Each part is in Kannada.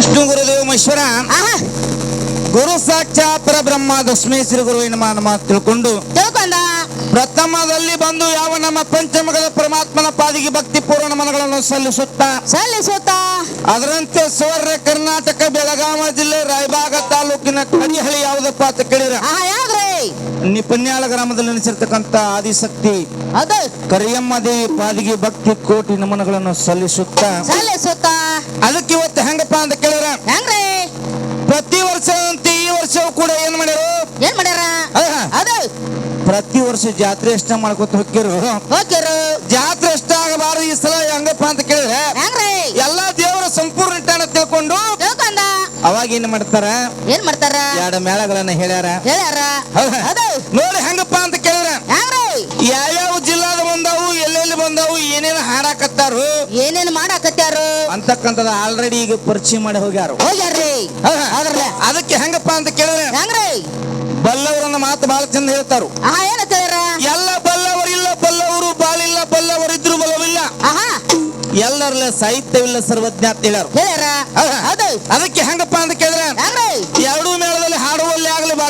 ವಿಷ್ಣು ಗುರುದೇವ ಮಹೇಶ್ವರ. ಗುರು ಗುರು ಸಾಕ್ಷಾತ್ ಪರಬ್ರಹ್ಮ ಶ್ರೀ ಗುರುವಿನ ಮಾತು ತಿಳ್ಕೊಂಡು ಪ್ರಥಮದಲ್ಲಿ ಬಂದು ಯಾವ ನಮ್ಮ ಪಂಚಮಗದ ಪರಮಾತ್ಮನ ಪಾದಿಗೆ ಭಕ್ತಿ ಪೂರ್ಣ ಮನಗಳನ್ನು ಸಲ್ಲಿಸುತ್ತಾ? ಸಲ್ಲಿಸುತ್ತ. ಅದರಂತೆ ಸುವರ್ಣ ಕರ್ನಾಟಕ ಬೆಳಗಾವಿ ಜಿಲ್ಲೆ ರಾಯಬಾಗ ತಾಲೂಕಿನ ಕಡಿಹಳ್ಳಿ ಯಾವುದಪ್ಪ ಅಂತ ಕೇಳಿದ್ರೆ? ನಿಪನ್ಯಾಳ ಗ್ರಾಮದಲ್ಲಿ ನೆಲೆಸಿರ್ತಕ್ಕಂಥ ಆದಿಶಕ್ತಿ ಅದೇ ಕರಿಯಮ್ಮ ದೇವಿ ಪಾದಿಗೆ ಭಕ್ತಿ ಕೋಟಿ ನಮನಗಳನ್ನು ಸಲ್ಲಿಸುತ್ತಾ. ಸಲ್ಲಿಸುತ್ತ. ಅದಕ್ಕೆ ಇವತ್ತು ಹೆಂಗಪ್ಪ ಅಂತ ಕೇಳಿದ್ರ? ಹೆಂಗ್ರಿ? ಪ್ರತಿ ಅಂತ ಈ ವರ್ಷವೂ ಕೂಡ ಏನ್ ಮಾಡ್ಯಾರ? ಏನ್ ಮಾಡ್ಯಾರ? ಅದ ಪ್ರತಿ ವರ್ಷ ಜಾತ್ರೆ ಇಷ್ಟ ಮಾಡ್ಕೊತ ಹೋಗ್ತಿರು ಹೋಗಿರು ಜಾತ್ರೆ ಇಷ್ಟ ಆಗಬಾರದು ಈ ಸಲ ಹೆಂಗಪ್ಪ ಅಂತ ಕೇಳಿದ್ರೆ ಎಲ್ಲಾ ದೇವರ ಸಂಪೂರ್ಣ ಇಟ್ಟಾನ ತಿಳ್ಕೊಂಡು ಅವಾಗ ಏನ್ ಮಾಡ್ತಾರ? ಏನ್ ಮಾಡ್ತಾರ? ಎರಡು ಮೇಳಗಳನ್ನ ಹೇಳ್ಯಾರ. ಹೇಳ್ಯಾರ. ನೋಡಿ ಹೆಂಗಪ್ಪ ಅಂತ ಕೇಳಿದ್ರೆ ಯಾವ್ಯಾವ ಜಿಲ್ಲಾದ ಬಂದಾವು ಎಲ್ಲೆಲ್ಲಿ ಬಂದಾವು ಏನೇನು ಹಾಡಾಕತ್ತಾರು ಏನೇನು ಮಾಡಾಕತ್ತಾರು? ಅಂತಕ್ಕಂಥದ್ದು ಆಲ್ರೆಡಿ ಈಗ ಪರಿಚಯ ಮಾಡಿ ಹೋಗ್ಯಾರು. ಹೋಗ್ಯಾರ್ರಿ. ಅದಕ್ಕೆ ಹೆಂಗಪ್ಪ ಅಂತ ಕೇಳಿದ್ರೆ ಹೆಂಗ್ರಿ? ಬಲ್ಲವರನ್ನ ಮಾತು ಬಹಳ ಚಂದ ಹೇಳ್ತಾರು. ಎಲ್ಲ ಬಲ್ಲವರು ಇಲ್ಲ ಬಲ್ಲವರು ಬಲ್ಲವರಿಲ್ಲ ಬಲ್ಲವರು ಇದ್ರು ಬಲವಿಲ್ಲ ಎಲ್ಲರಲ್ಲ ಸಾಹಿತ್ಯವಿಲ್ಲ ಸರ್ವಜ್ಞ ಅಂತ ಹೇಳ್ಯಾರು. ಅದಕ್ಕೆ ಹೆಂಗಪ್ಪ ಅಂತ ಕೇಳಿದ್ರೆ ಎರಡೂ ಮೇಳದಲ್ಲಿ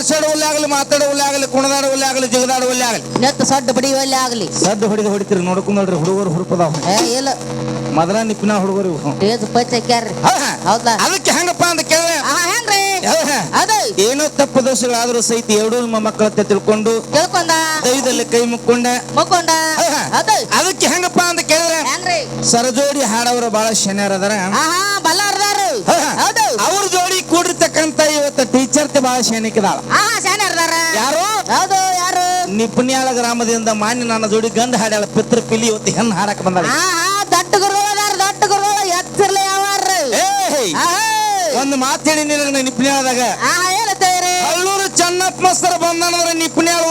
ಹಾಡುವಲ್ಲಿ ಆಗಲಿ ಬಾರ್ಸಾಡುವಲ್ಲಿ ಆಗಲಿ ಮಾತಾಡುವಲ್ಲಿ ಆಗಲಿ ಕುಣದಾಡುವಲ್ಲಿ ಆಗಲಿ. ನೆತ್ತ ಸಡ್ಡ ಬಡಿಯುವಲ್ಲೇ ಆಗಲಿ. ಸದ್ದು ಹೊಡಿದು ಹೊಡಿತೀರಿ ನೋಡ್ಕೊಂಡ್ ನೋಡ್ರಿ ಹುಡುಗರು ಹುರುಪದಾವ ಏ ಇಲ್ಲ. ಮೊದಲ ನಿಪ್ಪಿನ ಹುಡುಗರು ಇವು. ಏದು ಪಚ್ಚ ಹಾಕ್ಯಾರ್ರಿ ಹೌದಾ? ಅದಕ್ಕೆ ಹೆಂಗಪ್ಪ ಅಂತ ಕೇಳ ಆ, ಹೆಂಗ್ರಿ? ಅದು. ಏನೋ ತಪ್ಪು ದೋಷಗಳಾದ್ರೂ ಸಹಿತ ಎರಡೂ ನಿಮ್ಮ ಹತ್ರ ತಿಳ್ಕೊಂಡು ತಿಳ್ಕೊಂಡ? ದೈವದಲ್ಲಿ ಕೈ ಮುಕ್ಕೊಂಡ. ಮುಕ್ಕೊಂಡ? ಅದು. ಅದಕ್ಕೆ ಹೆಂಗಪ್ಪ ಅಂತ ಕೇಳಿದ್ರೆ ಹೆಂಗ್ರಿ? ಸರಜೋಡಿ ಹಾಡವರು ಬಹಳ ಶನಿಯರ್ ಅದಾರ. ಆಹಾ ಬಲ್ಲಾರ್ದಾರು? ಹೌದು. ಅವ್ರ ಜೋಡಿ ಕೂಡಿರ್ತಕ್ಕಂತ ಇವತ್ತು ಟೀಚರ್ ಬಹಳ ಶನಿಕಿದಾಳ ಯಾರು? ಹೌದು ಯಾರು? ನಿಪುಣ್ಯಾಳ ಗ್ರಾಮದಿಂದ ಮಾನ್ಯ ನನ್ನ ಜೋಡಿ ಗಂಧ ಹಾಡ್ಯಾಳ ಪಿತೃ ಪಿಲಿ ಇವತ್ತು ಹೆಣ್ಣು ಹಾಡಕ್ ಬಂದಾಳ. ಆಹಾ ದೊಡ್ಡ ಗುರುಗಳು ಅದಾರ ದೊಡ್ಡ ಗುರುಗಳು ಎಚ್ಚರ್ಲೆ ಯಾವಾರ್ರಿ ಏಯ್! ಆಹಾ ಒಂದು ಮಾತು ಹೇಳಿ ನಿನಗೆ ನಿಪುಣ್ಯಾಳದಾಗ ಆ ಏನತ್ತೇರಿ ಹಳ್ಳೂರು ಚನ್ನಪ್ಪ ಮಸ್ತರ ಬಂದಾನಂದ್ರೆ ನಿಪ್ನ್ಯಾಳ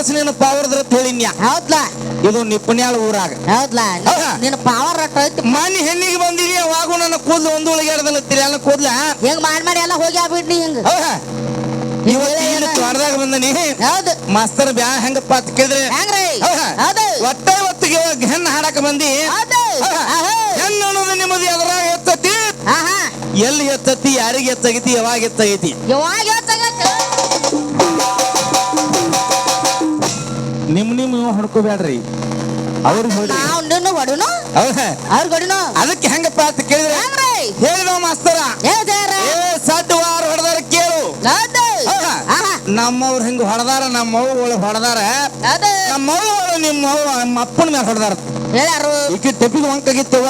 ಊರಿಗೆ ನಿನ್ನ ಪವರ್ ಅಂತ ಹೇಳಿನ್ಯ ಹೌದ್ಲಾ? ಇದು ನಿಪುಣ್ಯಾಳ ಊರಾಗ. ಹೌದ್ಲಾ? ಹೌದಾ? ನಿನ್ನ ಪವರ್ ಅಟ್ಟ ಐತಿ ಮಾನ್ಯ ಹೆಣ್ಣಿಗೆ ಬಂದಿರಿ ಅವಾಗೂ ನನ್ನ ಕೂದಲು ಒಂದು ಉಳಿಗಾಡದಲ್ಲ ಎಲ್ಲ ಕೂದ್ಲ? ಹೆಂಗ್ ಮಾಡಿ ಮಾಡಿ ಎಲ್ಲ ಹೋಗಿ ಬಿಡ್ನಿ ಹಿಂಗ. ಬಂದ ನೀ ಇಲ್ಲಿ ತ್ವಾರದಾಗ ಬಂದನಿ. ಹೌದು. ಮಾಸ್ತರ್ ಬ್ಯಾ ಹೆಂಗಪ್ಪ ಅಂತ ಕೇಳಿದ್ರೆ ಒಟ್ಟ ಒತ್ತಿಗೆ ಹೆಣ್ಣು ಹಾಡಕ ಬಂದಿ. ಹೆಣ್ಣು ಅನ್ನೋದು ನಿಮ್ಮದು ಎದರಾಗ ಎತ್ತತಿ. ಎಲ್ಲಿ ಎತ್ತತಿ ಯಾರಿಗೆ ಎತ್ತಾಗೈತಿ ಯಾವಾಗ ಎತ್ತಾಗೈತಿ? ಯಾವಾಗ ಹೇಳ್ತಾಗತ್ತೆ? ನಿಮ್ ನಿಮ್ ಹೊಡ್ಕೋಬೇಡ್ರಿ ಅವ್ರಿಗೆ ಹೊಡಿ ನಾವ್ ಹೊಡಿನು? ಅವ್ರ ಹೊಡಿನು? ಅದಕ್ಕೆ ಹೆಂಗಪ್ಪ ಅಂತ ಕೇಳಿದ್ರೆ ಹೇಳಿದ ಮಾಸ್ತರ? ಹೇಳ್ತಾರ ಏ ಸಡ್ಡು ವಾರ ಹೊಡೆದಾರ ಕೇಳು. ನಮ್ಮವ್ರು ಹಿಂಗ ಹೊಡೆದಾರ ನಮ್ಮ ಅವ್ಗಳು ಹೊಡೆದಾರ. ಹೌದು. ನಮ್ಮ ನಿಮ್ಮ ಅಪ್ಪನ ಮೇಲೆ ಹೊಡೆದಾರ. ಯಾರು ಈಕೆ ಟೆಪಿಗೆ ಒಂಕಾಗಿತ್ತವ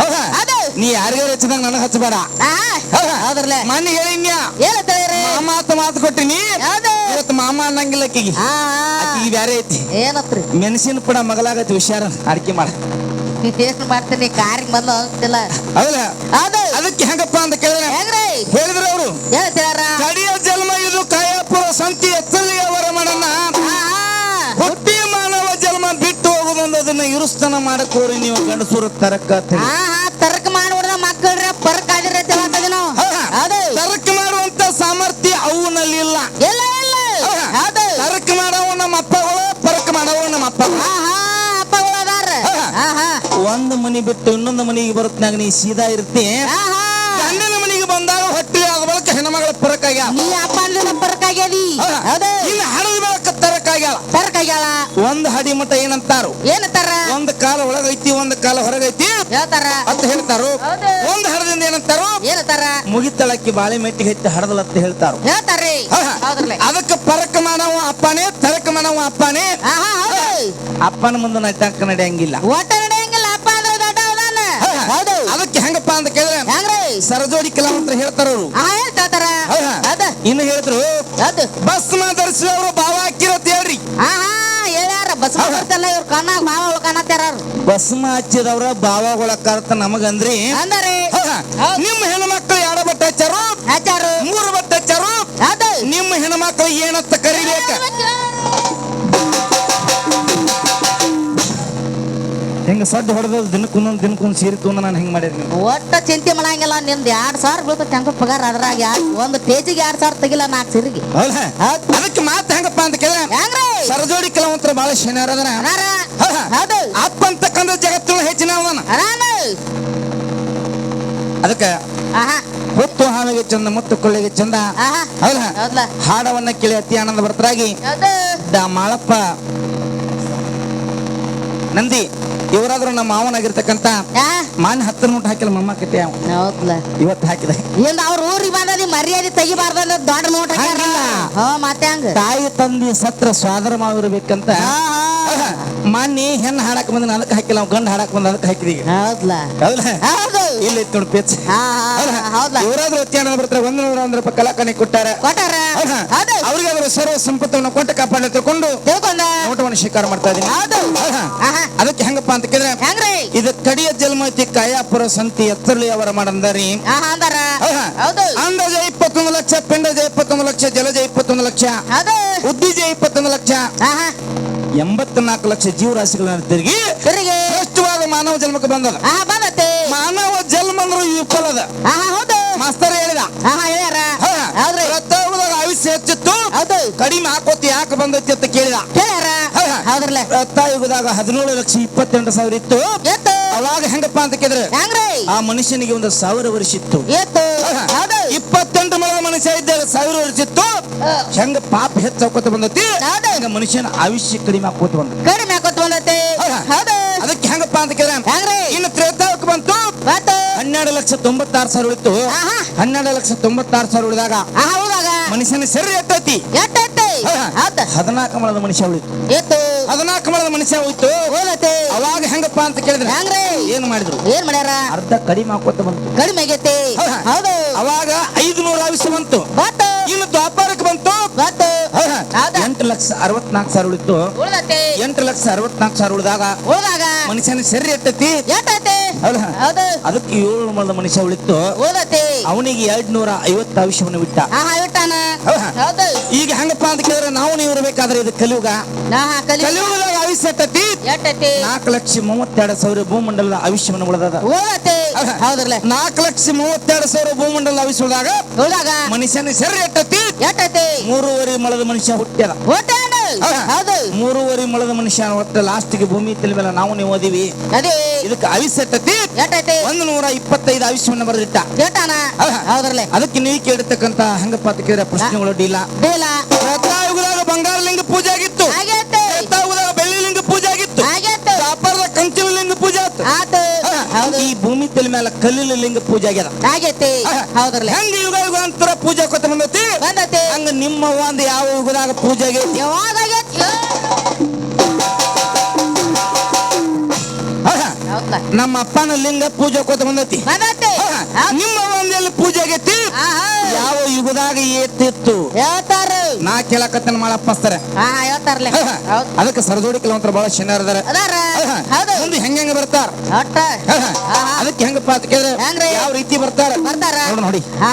ಹೌದಾ ಹೌದು. ನೀ ಯಾರಿಗಾರ ಹಚ್ಚಿದಂಗ ನನಗೆ ಹಚ್ಚಬೇಡ. ಹೌದ್ರಲ್ಲ? ಮನೆ ಹೇಳಿನ್ಯ ಹೇಳ್ತಾರ ಮಾತು ಮಾತು ಕೊಟ್ಟಿನಿ ಇವತ್ತು ಮಾಮ ಅನ್ನಂಗಿಲ್ಲ ಆಕಿಗೆ. ಆಕಿಗೆ ಬ್ಯಾರೆ ಐತಿ. ಏನತ್ರಿ? ಮೆಣಸಿನ ಪುಡ ಮಗಲಾಗತಿ ಹುಷಾರ ಅಡಿಕೆ ಮಾಡ. ಏನ್ ಮಾಡ್ತೀನಿ? ಕಾರಿಗೆ ಬಂದು ಹೋಗ್ತಿಲ್ಲ. ಹೌದಾ? ಅದ ಅದಕ್ಕೆ ಹೆಂಗಪ್ಪ ಅಂತ ಕೇಳಿದ್ರೆ ಹೆಂಗ್ರಿ? ಹೇಳಿದ್ರು ಅವರು. ಹೇಳ್ತಾರ ಕಡಿಯ ಜನ್ಮ ಇದು ಕಾಯಪುರ ಸಂತಿ ಎತ್ತಲಿಯ ವರಮಣನ ಹುಟ್ಟಿ ಮಾನವ ಜನ್ಮ ಬಿಟ್ಟು ಹೋಗುದೊಂದು ಅದನ್ನ ಇರುಸ್ತನ ಮಾಡಕೋರಿ ನೀವು ಗಂಡಸೂರ ತರ್ಕ ಒಂದು ಮನಿ ಬಿಟ್ಟು ಇನ್ನೊಂದು ಮನಿಗೆ ಬರುತ್ತನಾಗ ನೀ ಸೀದಾ ಇರ್ತಿ. ಆಹಾ ಗಂಡನ ಮನಿಗೆ ಬಂದಾಗ ಹೊಟ್ಟಿ ಆಗ ಬಳಕ ಹೆಣ್ಮಗಳ ಪರಕ ಆಗ್ಯಾಳ ನೀ ಅಪ್ಪ ಅಂದ್ರೆ ಪರ್ಕ್ ಆಗ್ಯಾದಿ? ಹೌದು. ಇನ್ನು ಹಡದ ಬೆಳಕ ತರಕ ಆಗ್ಯಾಳ ಪರ್ಕ್ ಆಗ್ಯಾಳ ಒಂದ್ ಹಡಿ ಮಠ ಏನಂತಾರು. ಏನಂತಾರ? ಕಾಲ ಒಳಗೈತಿ ಒಂದ್ ಕಾಲ ಹೊರಗೈತಿ ಹೇಳ್ತಾರ. ಅಂತ ಹೇಳ್ತಾರು. ಒಂದ್ ಹರದಿಂದ ಏನಂತಾರು? ಹೇಳ್ತಾರ. ಮುಗಿತಳಕ್ಕಿ ಬಾಳೆ ಮೆಟ್ಟಿ ಹತ್ತಿ ಹರದಲ್ ಅಂತ ಹೇಳ್ತಾರ. ಹೇಳ್ತಾರ್ರಿ. ಅದಕ್ಕೆ ಪರಕ ಮಾಡವ ಅಪ್ಪನೇ ತರಕ ಮಾಡವ ಅಪ್ಪನೇ. ಅಪ್ಪನ ಮುಂದೆ ನಟಕ ನಡೆಯಂಗಿಲ್ಲ. ಒಟ್ಟ ನಡೆಯಂಗಿಲ್ಲ. ಅಪ್ಪ ಅಂದ್ರೆ ದೊಡ್ಡ ಹೌದು. ಅದಕ್ಕೆ ಹೆಂಗಪ್ಪ ಅಂತ ಕೇಳಿದ್ರೆ ಹೆಂಗ್ರಿ? ಸರಜೋಡಿ ಕಲಾವಂತರ ಹೇಳ್ತಾರ ಅವರು. ಹೇಳ್ತಾರ ಇನ್ನು ಹೇಳಿದ್ರು ಬಸ್ ಮಾದರ್ಸಿ ಬರ್ತಲ್ಲ ಇವ್ರ ಕಣ್ಣಾಗ ಮಾವ ಉಳ್ಕನತ್ತಾರ ಭಸ್ಮ ಹಚ್ಚಿದವ್ರ ಭಾವಗಳ ಕರ್ತ ನಮಗಂದ್ರಿ. ಅಂದ್ರೆ? ನಿಮ್ಮ ಹೆಣ್ಮಕ್ಳು ಎರಡು ಬಟ್ಟೆ ಹಚ್ಚಾರು? ಹಚ್ಚಾರು. ಮೂರು ಬಟ್ಟೆ ಹಚ್ಚಾರು? ನಿಮ್ಮ ಹೆಣ್ಮಕ್ಳು ಏನತ್ತ ಕರಿಬೇಕ? ಹೆಂಗ ಸಡ್ಡು ಹೊಡೆದ ದಿನಕ್ಕೊಂದೊಂದು ದಿನಕ್ಕೊಂದು ಸೀರೆ ತೊಗೊಂಡು ನಾನು ಹೆಂಗ್ ಮಾಡಿದ್ನಿ ಒಟ್ಟ ಚಿಂತೆ ಮಾಡಂಗಿಲ್ಲ ನಿಂದ ಎರಡ್ ಸಾವಿರ ಬೀಳ್ತದೆ ಹೆಂಗ ಪಗಾರ ಅದ್ರಾಗ ಯಾರ್- ಒಂದು ಪೇಜಿಗೆ ಎರಡ್ ಸಾವಿರ ತೆಗಿಲ್ಲ ನಾಲ್ಕು ಸಿರಿಗೆ. ಹೌದಾ. ಅದಕ್ಕೆ ಮಾತು ಹೆಂಗಪ್ಪ ಅಂತ ಕೇಳಿದ್ರೆ ಹೆಂಗ್ರಿ? ಸರಜೋಡಿ ಕಲಾವಂತರ ಬಹಳ ಶನಿವಾರ ಅದನ ಹೌದಾ? ಅಪ್ಪ ಅಂತಕ್ಕಂಥ ಜಗತ್ತಿನ ಹೆಚ್ಚಿನ ಅವನ. ಅದಕ್ಕೆ ಹೊತ್ತು ಹಾವಿಗೆ ಚಂದ ಮುತ್ತು ಕೊಳ್ಳಿಗೆ ಚಂದ. ಹೌದಾ ಹಾಡವನ್ನ ಕೇಳಿ ಅತಿ ಆನಂದ ಭರ್ತರಾಗಿ ದ ಮಾಳಪ್ಪ ನಂದಿ. ಇವರಾದ್ರೂ ನಮ್ಮ ಮಾವನಾಗಿರ್ತಕ್ಕಂತ ಮಾನ್ ಹತ್ತಿರ ಮುಟ್ಟ ಹಾಕಿಲ್ಲ ಮಮ್ಮ ಕತೆ ಇವತ್ತು ಹಾಕಿದೆ. ಇಲ್ಲ ಅವ್ರ ಊರಿಗೆ ಬಂದದಿ ಮರ್ಯಾದೆ ತೆಗಿಬಾರ್ದಂದ ದೊಡ್ಡ ನೋಟ್ ಮತ್ತೆ ತಾಯಿ ತಂದಿ ಸತ್ರ ಸ್ವಾದರ ಮಾವಿರ್ಬೇಕಂತ. ಮಾನ್ನಿ ಹೆಣ್ಣು ಹಾಡಕ್ ಬಂದ ಅದಕ್ಕೆ ಹಾಕಿಲ್ಲ ಗಂಡ ಹಾಡಕ್ ಬಂದ ಅದಕ್ಕೆ ಹಾಕಿದೀಗ ಹೌದ್ಲ? ಹೌದಾ ಹೌದು. ಇಲ್ಲ ನೋಡಿ ಪೇಚ್. ಇವರಾದ್ರೂ ಅತ್ಯಾನ ಬರ್ತಾರೆ ಒಂದು ನೂರ ಒಂದ್ ರೂಪಾಯಿ ಕಲಾಕಣಿ ಕೊಟ್ಟಾರ. ಕೊಟ್ಟಾರ? ಅವ್ರಿಗೆ ಅವರು ಸರ್ವ ಸಂಪತ್ತವನ್ನು ಕೊಟ್ಟು ಕಾಪಾಡಲಿ ತಿಳ್ಕೊಂಡು ನೋಟವನ್ನು ಸ್ವೀಕಾರ ಮಾಡ್ತಾ ಇದೀನಿ ಅದಕ್ಕೆ ಹೆಂಗಪ್ಪ ಅಂತ ಕೇಳಿದ್ರೆ ಇದ ಕಡಿಯ ಜಲ್ಮೈತಿ ಕಾಯಾಪುರ ಸಂತಿ ಎತ್ತರಲಿ ಅವರ ಮಾಡಂದಾರಿ. ಅಂದಾಜ ಇಪ್ಪತ್ತೊಂದು ಲಕ್ಷ ಪಿಂಡಜ ಇಪ್ಪತ್ತೊಂದು ಲಕ್ಷ ಜಲಜ ಇಪ್ಪತ್ತೊಂದು ಲಕ್ಷ ಉದ್ದಿಜ ಇಪ್ಪತ್ತೊಂದು ಲಕ್ಷ. ಎಂಬತ್ನಾಲ್ಕು ಲಕ್ಷ ಜೀವರಾಶಿಗಳನ್ನ ತಿರುಗಿ ತಿರುಗಿ. ಶ್ರೇಷ್ಠವಾದ ಮಾನವ ಜನ್ಮಕ್ಕೆ ಬಂದದ. ಆ ಬಂದತ್ತೆ ಮಾನವ ಜನ್ಮ ಅಂದ್ರೆ ಅದ ಆಹಾ ಹೌದು. ಮಾಸ್ತರ್ ಹೇಳಿದ. ಆಹಾ ಹೇಳ್ಯಾರ. ಆದ್ರೆ ರಥವುದಾಗ ಆಯುಷ್ಯ ಹೆಚ್ಚಿತ್ತು. ಅದು ಕಡಿಮೆ ಹಾಕೋತಿ ಯಾಕೆ ಬಂದೈತಿ ಅಂತ ಕೇಳಿದ. ಹೇಳ್ಯಾರ ಹೌದಾ? ರಕ್ತ ಯುಗದಾಗ ಹದಿನೇಳು ಲಕ್ಷ ಇಪ್ಪತ್ತೆಂಟು ಸಾವಿರ ಇತ್ತು. ಎತ್ತು ಅವಾಗ ಹೆಂಗಪ್ಪ ಅಂತ ಕೇಳಿದ್ರೆ ಹೆಂಗ್ರಿ? ಆ ಮನುಷ್ಯನಿಗೆ ಒಂದು ಸಾವಿರ ವರ್ಷ ಇತ್ತು. ಎತ್ತು ಹೌದಾ? ಸಾವಿರ ವರ್ಷಿತ್ತು. ಹೆಂಗ ಪಾಪ ಹೆಚ್ಚಾಕೋತ ಬಂದೈತಿ? ಹೆಂಗ ಮನುಷ್ಯನ ಆಯುಷ್ಯ ಕಡಿಮೆ ಆಕೋತ ಬಂದ ಕಡಿಮೆ ಆಕೋತ ಬಂದತಿ. ಅದಕ್ಕೆ ಹೆಂಗಪ್ಪ ಅಂತ ಕೇಳ ಇನ್ನು ತ್ರೇತಾವಕ್ಕೆ ಬಂತು. ಹನ್ನೆರಡು ಲಕ್ಷ ತೊಂಬತ್ತಾರು ಸಾವಿರ ಉಳಿತು. ಹನ್ನೆರಡು ಲಕ್ಷ ತೊಂಬತ್ತಾರು ಸಾವಿರ ಉಳಿದಾಗ ಮನುಷ್ಯನ ಸರಿ ಎತ್ತೈತಿ. ಹದಿನಾಲ್ಕು ಮಳದ ಮನುಷ್ಯ ಉಳಿತು. ಎತ್ತು. ಹದಿನಾಲ್ಕು ಮಳದ ಮನುಷ್ಯ ಹೋಯ್ತು. ಹೋಗತ್ತೆ. ಅವಾಗ ಹೆಂಗಪ್ಪ ಅಂತ ಕೇಳಿದ್ರೆ ಹೆಂಗ್ರಿ? ಏನ್ ಮಾಡಿದ್ರು? ಏನ್ ಮಾಡ್ಯಾರ? ಅರ್ಧ ಕಡಿಮೆ ಹಾಕೋತ ಬಂತು. ಕಡಿಮೆ ಆಗೈತೆ. ಹೌದಾ? ಅವಾಗ ಐದು ನೂರ ಆಯುಷ್ಯ ಬಂತು. ಇನ್ನು ದ್ವಾಪಾರಕ್ಕೆ ಬಂತು? ಎಂಟು ಲಕ್ಷ ಅರವತ್ನಾಲ್ಕು ಸಾವಿರ ಉಳಿತು. ಎಂಟು ಲಕ್ಷ ಅರವತ್ನಾಲ್ಕು ಸಾವಿರ ಉಳಿದಾಗ ಹೋದಾಗ? ಮನುಷ್ಯನ ಸರಿ ಎಟ್ಟತಿ? ಎಟ್ಟೈತಿ. ಹೌದಾ? ಹೌದು. ಅದಕ್ಕೆ ಏಳು ಮಳದ ಮನುಷ್ಯ ಉಳಿತು. ಅವನಿಗೆ ಎರಡ್ ನೂರ ಐವತ್ತು ಆವಿಷವನ್ನು ಬಿಟ್ಟ. ಈಗ ಹೆಂಗಪ್ಪ ಅಂತ ಕೇಳಿದ್ರೆ ಇರ್ಬೇಕಾದ್ರೆ ಇದು ಕಲಿಯುಗ. ಕಲಿಯುಗದಾಗ ಆಯುಷ್ಯ ಎಟ್ಟತಿ? ನಾಲ್ಕು ಲಕ್ಷ ಮೂವತ್ತೆರಡು ಸಾವಿರ ಭೂಮಂಡಲದ ಆಯುಷ್ಯವನ್ನು ಉಳಿದದ? ಹೌದ್ರಲ್ಲ ನಾಲ್ಕು ಲಕ್ಷ ಮೂವತ್ತೆರಡು ಸಾವಿರ ಭೂಮಂಡಲ ಆಯುಷ್ಯ ಉಳಿದಾಗ ಉಳಿದಾಗ? ಮನುಷ್ಯನ ಸರಿ ಎಟ್ಟತಿ? ಎಟ್ಟತಿ? ಮೂರುವರೆ ಮಳದ ಮನುಷ್ಯ ಹುಟ್ಟ್ಯದ ಹೌದಾ? ಮೂರುವರೆ ಮಳದ ಮನುಷ್ಯ ಒಟ್ಟು ಲಾಸ್ಟ್ಗೆ ಭೂಮಿ ತಲೆ ಮೇಲೆ ನಾವು ನೀವು ಓದಿವಿ. ಅದೇ. ಇದಕ್ಕೆ ಆಯುಷ್ಯ ಎಟ್ಟತಿ? ಒಂದು ನೂರ ಇಪ್ಪತ್ತೈದು ಆಯುಷ್ಯವನ್ನು ಬರೆದಿಟ್ಟ? ಹೌದ್ರಲ್ಲ ಅದಕ್ಕೆ ನೀವು ಕೇಳಿರ್ತಕ್ಕಂತ ಹಂಗಪ್ಪ ಅಂತ ಕೇಳಿದ್ರೆ ಪ್ರಶ್ನೆಗಳು ಡೀಲ. ಡೀಲ. ಈ ಭೂಮಿ ತಲೆ ಮೇಲೆ ಕಲ್ಲಿನ ಲಿಂಗ ಪೂಜೆ ಆಗ್ಯದ. ಆಗೈತಿ. ಹೌದ್ರಲ್ಲ. ಹೆಂಗ ಯುಗ ಯುಗಾಂತರ ಪೂಜೆ ಕೊತ್ತ ಬಂದೈತಿ? ಬಂದೈತಿ. ಹಂಗ ನಿಮ್ಮ ಒಂದು ಯಾವ ಯುಗದಾಗ ಪೂಜೆ ಆಗೈತಿ? ಯಾವಾಗ ಆಗೈತಿ? ನಮ್ಮ ಅಪ್ಪನ ಲಿಂಗ ಪೂಜೆ ಕೊತ್ತ ಬಂದೈತಿ. ಬಂದೈತಿ. ನಿಮ್ಮ ಪೂಜೆ ಆಗೈತಿ? ಆಹಾ ಯಾವ ಯುಗದಾಗ ಏತಿತ್ತು ಹೇಳ್ತಾರ ನಾ ಕೇಳಕತ್ತನ ಮಾಡಪ್ಪಸ್ತಾರ. ಹಾ ಹೇಳ್ತಾರಲ್ಲ ಹೌದು. ಅದಕ್ಕೆ ಸರದೋಡಿ ಕೆಲವಂತರ ಬಹಳ ಶನಿವಾರ ಅದಾರ. ಅದಾರ. ಹೌದಾ? ಮುಂದೆ ಹೆಂಗ ಹೆಂಗ ಬರ್ತಾರ? ಒಟ್ಟ. ಅದಕ್ಕೆ ಹೆಂಗಪ್ಪ ಅಂತ ಕೇಳಿದ್ರೆ? ಯಾವ ರೀತಿ ಬರ್ತಾರ? ಬರ್ತಾರ. ನೋಡಿ. ಹಾ.